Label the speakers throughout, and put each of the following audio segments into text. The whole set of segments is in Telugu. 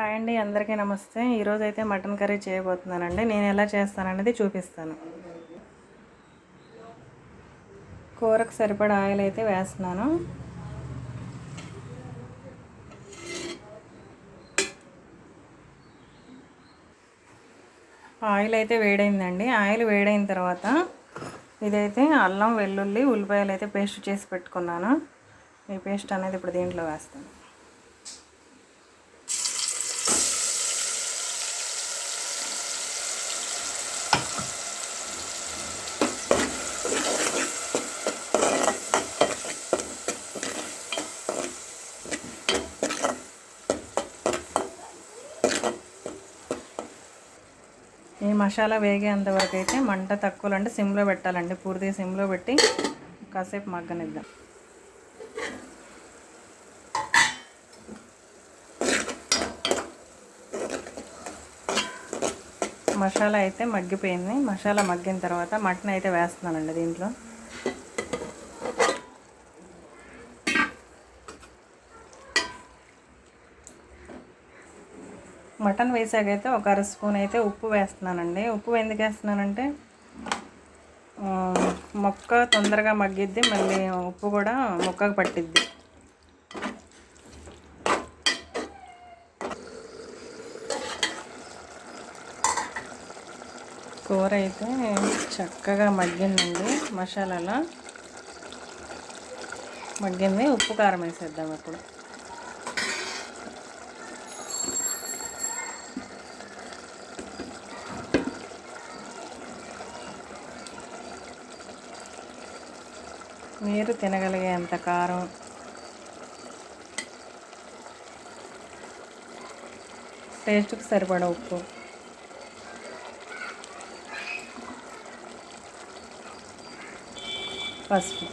Speaker 1: హాయ్ అండి అందరికీ నమస్తే. ఈరోజు అయితే మటన్ కర్రీ చేయబోతున్నానండి. నేను ఎలా చేస్తాననేది చూపిస్తాను. కూరకు సరిపడా ఆయిల్ అయితే వేస్తున్నాను. ఆయిల్ అయితే వేడైందండి. ఆయిల్ వేడైన తర్వాత ఇదైతే అల్లం వెల్లుల్లి ఉల్లిపాయలు అయితే పేస్ట్ చేసి పెట్టుకున్నాను. ఈ పేస్ట్ అనేది ఇప్పుడు దీంట్లో వేస్తాను. ఈ మసాలా వేగేంత వరకు అయితే మంట తక్కువలో అంటే సిమ్లో పెట్టాలండి. పూర్తిగా సిమ్లో పెట్టి కాసేపు మగ్గనిద్దాం. మసాలా అయితే మగ్గిపోయింది. మసాలా మగ్గిన తర్వాత మటన్ అయితే వేస్తున్నానండి దీంట్లో. మటన్ వేసాకైతే ఒక అర స్పూన్ అయితే ఉప్పు వేస్తున్నానండి. ఉప్పు ఎందుకు వేస్తున్నానంటే మొక్క తొందరగా మగ్గిద్ది మళ్ళీ ఉప్పు కూడా మొక్కకు పట్టిద్ది. కూర అయితే చక్కగా మగ్గిందండి మసాలాలో. మగ్గింది ఉప్పు కారం వేసేద్దాం ఇప్పుడు. మీరు తినగలిగేంత కారం? టేస్ట్కి సరిపడా ఉప్పు. పసుపు.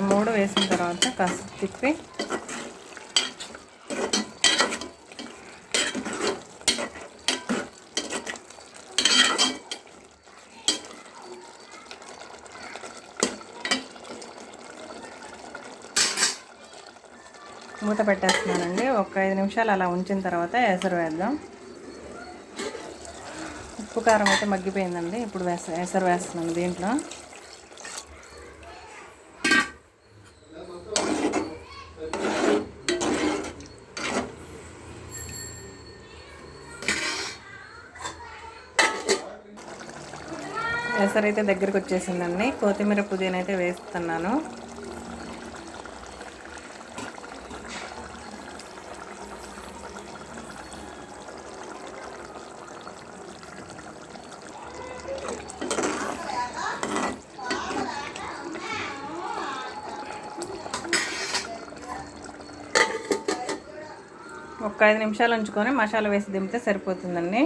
Speaker 1: మూడు వేసిన తర్వాత కాస్త తిప్పి మూత పెట్టేస్తున్నానండి. ఒక ఐదు నిమిషాలు అలా ఉంచిన తర్వాత ఎసరు వేద్దాం. ఉప్పు కారం అయితే మగ్గిపోయిందండి. ఇప్పుడు వేస ఎసరు వేస్తున్నాను దీంట్లో. ఎసరైతే అయితే దగ్గరికి వచ్చేసిందండి. కొత్తిమీర పుదీనా అయితే వేస్తున్నాను. ఒక ఐదు నిమిషాలు ఉంచుకొని మసాలా వేసి దింపితే సరిపోతుందండి.